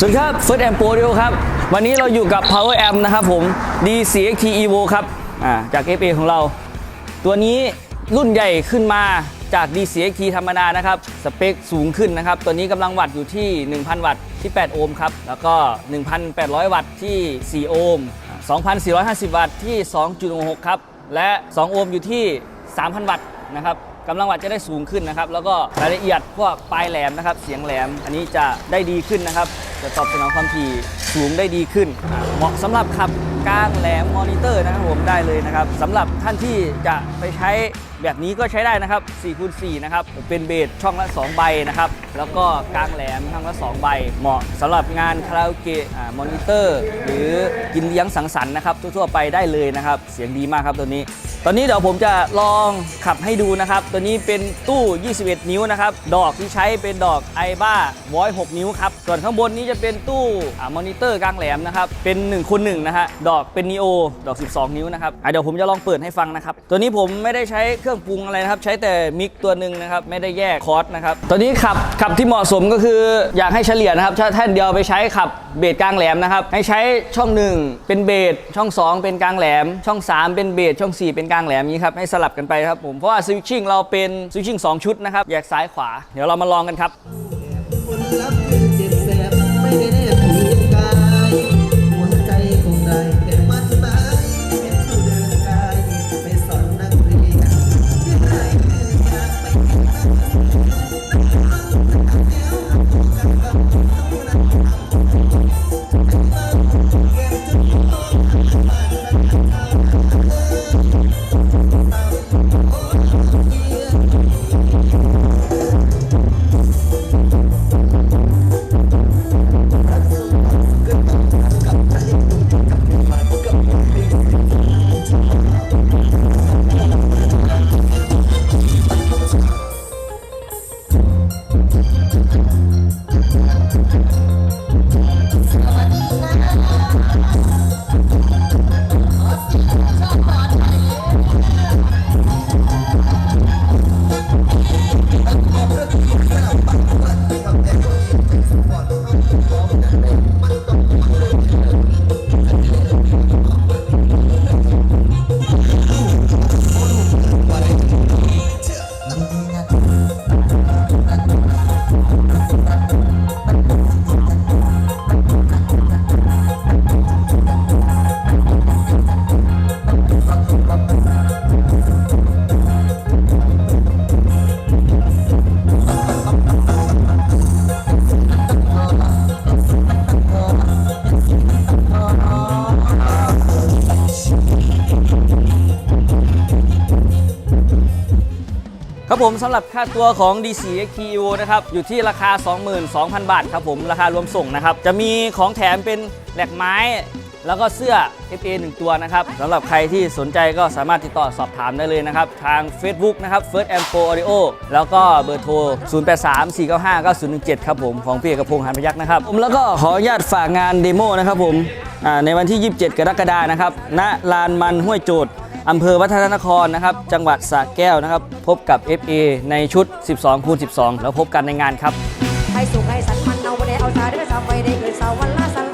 สวัสดีครับ First Amp Pro ครับ วันนี้เราอยู่กับ Power Amp นะครับผม DCXT Evo ครับจาก FA ของเรา ตัวนี้รุ่นใหญ่ขึ้นมาจาก DCXT ธรรมดานะครับ สเปคสูงขึ้นนะครับ ตัวนี้กำลังวัตต์อยู่ที่ 1,000 วัตต์ที่ 8 โอห์มครับ แล้วก็ 1,800 วัตต์ที่ 4 โอห์ม2,450 วัตต์ที่ 2.6 ครับ และ 2 โอห์มอยู่ที่ 3,000 วัตต์นะครับ กำลังวัตต์จะได้สูงขึ้นนะครับ แล้วก็รายละเอียดพวกปลายแหลมนะครับ เสียงแหลม อันนี้จะได้ดีขึ้นนะครับ จะตอบสนองความถี่สูงได้ดีขึ้น เหมาะสำหรับขับกลางแหลมมอนิเตอร์นะครับผมได้เลยนะครับสำหรับท่านที่จะไปใช้แบบนี้ก็ใช้ได้นะครับ4คูณ4นะครับ เป็นเบสช่องละ 2 ใบนะครับ แล้วก็กลางแหลมช่องละ 2 ใบ เหมาะสำหรับงานคาราโอเกะมอนิเตอร์ หรือกินเลี้ยงสังสรรค์นะครับทั่วๆไปได้เลยนะครับ เสียงดีมากครับตัวนี้ ตอนนี้เดี๋ยวผมจะลองขับให้ดูนะครับ ตัวนี้เป็นตู้ 21 นิ้วนะครับ ดอกที่ใช้เป็นดอกไอบ้าวอย6นิ้วครับ ส่วนข้างบนนี้จะเป็นตู้อ่ามอนิเตอร์กลางแหลมนะครับ เป็น1คูณ1นะฮะ ดอกเป็นนีโอ ดอก 12 นิ้วนะครับอะเดี๋ยวผมจะลองเปิดให้ฟังนะครับ ตัวนี้ผมไม่ได้ใช้เครื่องปรุงอะไรนะครับ ใช้แต่มิกตัวหนึ่งนะครับ ไม่ได้แยกคอร์สนะครับ ตัวนี้ขับขับที่เหมาะสมก็คืออยากให้เฉลี่ยนะครับ ถ้าท่านเดียวไปใช้ขับเบสกลางแหลมนะครับ ให้ใช้ช่องหนึ่งเป็นเบสช่อง 2 เป็นกลางแหลม ช่อง 3 เป็นเบสช่อง 4 เป็นกลางแหลมนี้ครับให้สลับกันไปครับผมเพราะว่าสวิตชิ่งเราเป็นสวิตชิ่ง2ชุดนะครับแยกซ้ายขวา เดี๋ยวเรามาลองกันครับ ครับผมสำหรับค่าตัวของ DC XT Evo นะครับอยู่ที่ราคา 22,000 บาทครับผมราคารวมส่งนะครับ จะมีของแถมเป็นแหลกไม้ แล้วก็เสื้อ FA 1 ตัวนะครับสำหรับใครที่สนใจก็สามารถติดต่อสอบถามได้เลยนะครับ ทาง Facebook นะครับ First a m p o Audio แล้วก็เบอร์โทร 0834959017 ครับผม ของพี่เอกพงษ์หันพยักษ์นะครับผมแล้วก็ขออนุญาตฝากงานเดโมนะครับผมในวันที่ 27 กรกฎานะครับณลานมันห้วยโจทย์ อำเภอวัฒนนครนะครับ จังหวัดสระแก้วนะครับ พบกับ FA ในชุด 12คูณ12 แล้วพบกันในงานครับ ให้สุขให้สันมันเอาไปได้เอาชาได้สาวไปได้เกิดสาววันละ